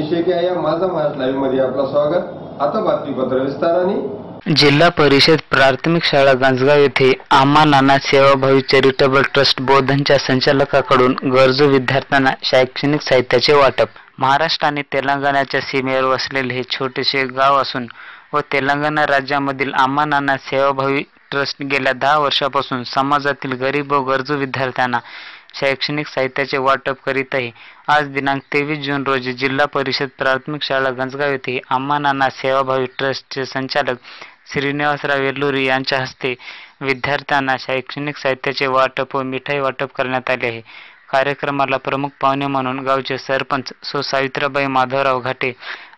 माझा महाराष्ट्र लाईव्हमध्ये आपलं स्वागत. आता बातमीपत्र विस्ताराने. जिल्हा परिषद प्राथमिक शाळा गांजगाव येथे आम्हा नाना सेवाभावी चॅरिटेबल ट्रस्ट बोधनच्या संचालकाकडून गरजू विद्यार्थ्यांना शैक्षणिक साहित्याचे वाटप. महाराष्ट्र आणि तेलंगणाच्या सीमेवर वसलेले हे छोटेसे गाव असून व तेलंगणा राज्यामधील आम्हा नाना सेवाभावी ट्रस्ट गेल्या दहा वर्षापासून समाजातील गरीब व गरजू विद्यार्थ्यांना शैक्षणिक साहित्याचे वाटप करीत आहे आज दिनांक तेवीस जून रोजी जिल्हा परिषद प्राथमिक शाळा गंजगाव येथे आम्हा नाना सेवाभावी ट्रस्टचे संचालक श्रीनिवासराव येल्लुरी यांच्या हस्ते विद्यार्थ्यांना शैक्षणिक साहित्याचे वाटप व मिठाई वाटप करण्यात आले आहे. कार्यक्रमाला प्रमुख पाहुणे म्हणून गावचे सरपंच सो सावित्राबाई माधवराव घाटे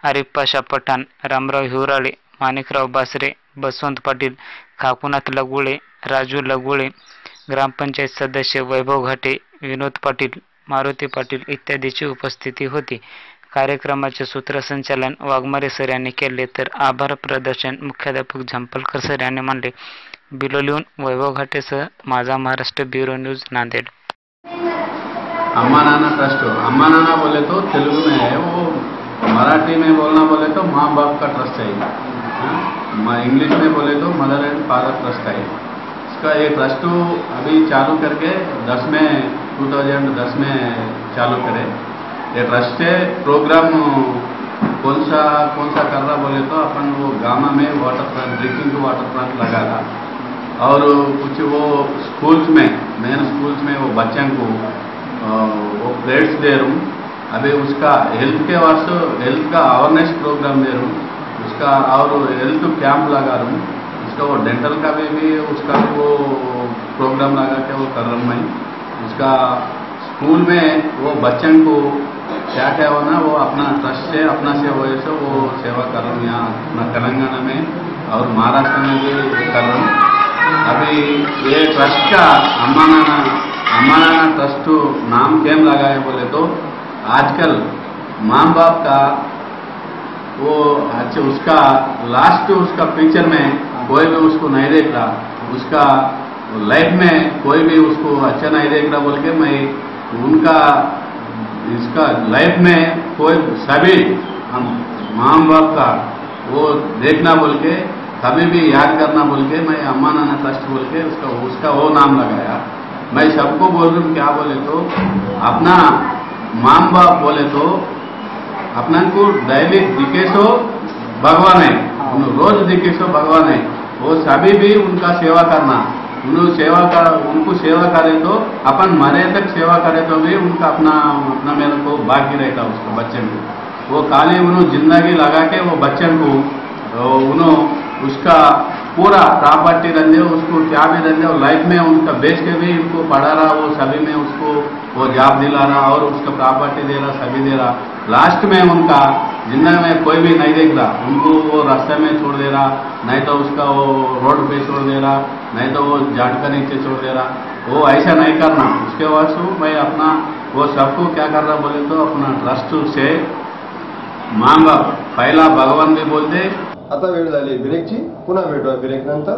आरिप्पाशा पठाण रामराव हिवराळे माणिकराव बासरे बसवंत पाटील काकुनाथ लगुळे राजू लगुळे ग्रामपंचायत सदस्य वैभव घाटे विनोद पाटील मारुती पाटील इत्यादीची उपस्थिती होती. कार्यक्रमाचे सूत्रसंचालन वाघमारे सर यांनी केले तर आभार प्रदर्शन मुख्याध्यापक झंपलकर सर यांनी मानले. बिलोलीहून वैभव घाटे घाटेसह माझा महाराष्ट्र ब्युरो न्यूज नांदेड. अम्मा नाना ट्रस्ट अम्मा नाना बोले तो तेलुगु में है वो मराठी में बोलना बोले तो माँ बाप का ट्रस्ट है इंग्लिश में बोले तो मदर एंड फादर ट्रस्ट है इसका ये ट्रस्ट अभी चालू करके दस में 2010 में चालू करे। ये ट्रस्ट है प्रोग्राम कौन सा कौन सा कर रहा बोले तो अपन वो गामा में water plant drinking water plant लगा रहा और कुछ वो स्कूल्स में मेन स्कूल्स में वो बच्चों को वो प्लेट्स दे रहा हूँ। अभी उसका हेल्थ के वास्ते हेल्थ का अवेयरनेस प्रोग्राम दे रहा हूँ। उसका और हेल्थ कैंप लगा रहा हूँ। उसका वो डेंटल का भी, भी उसका वो प्रोग्राम लगा के वो कर रहा हूँ मैं। उसका स्कूल में वो बच्चन को क्या क्या होना वो अपना ट्रस्ट से अपना से वजह से वो सेवा कर रहा हूँ यहाँ अपना तेलंगाना में। और महाराष्ट्र में भी कर रहा हूँ। अभी ये ट्रस्ट का अम्मा नाना अम्मा नाना ट्रस्ट नाम कैम लगा है बोले तो आजकल माँ बाप का वो अच्छा उसका लास्ट उसका पिक्चर में कोई भी उसको नहीं देख रहा उसका लाइफ में कोई भी उसको अच्छा नहीं देख रहा बोल के मैं उनका, इसका लाइफ में कोई सभी हम माँ बाप का वो देखना बोल के, कभी भी याद करना बोल के मैं अम्मा नाना ट्रस्ट बोल के उसका उसका वो नाम लगाया। मैं सबको बोल रहा हूँ, क्या बोले तो? अपना माँ बाप बोले तो अपना को डेली दिखेसो भगवान है। उन रोज दिखेसो भगवान है। वो सभी भी उनका सेवा करना। उन सेवा कर, उनको सेवा करे तो अपन मरे तक सेवा करे तो भी उनका अपना अपना मेरे को बाकी रहता उसको बच्चे को। वो खाली उन्होंने ज़िंदगी लगा के वो बच्चे को उन्होंने उसका पूरा प्रॉपर्टी रहने उसको क्या भी रहने और लाइफ में उनका बेच के भी उनको पढ़ा रहा, वो सभी में उसको वो जॉब दिला रहा और उसका प्रॉपर्टी दे रहा, सभी दे रहा। लास्ट में उनका ज़िंदगी में कोई भी नहीं देख रहा, उनको वो रास्ते में छोड़ दे रहा, नहीं तो उसका वो रोड पे छोड़ दे रहा, नहीं तो वो जाट का नीचे छोड़ दे रहा। वो ऐसा नहीं करना। उसके बाद मैं अपना, वो सबको क्या कर रहा बोले तो अपना ट्रस्ट से माँ बाप पहला भगवान भी बोलते, आता वेळ झाली ब्रेकची पुन्हा भेटूया ब्रेक नंतर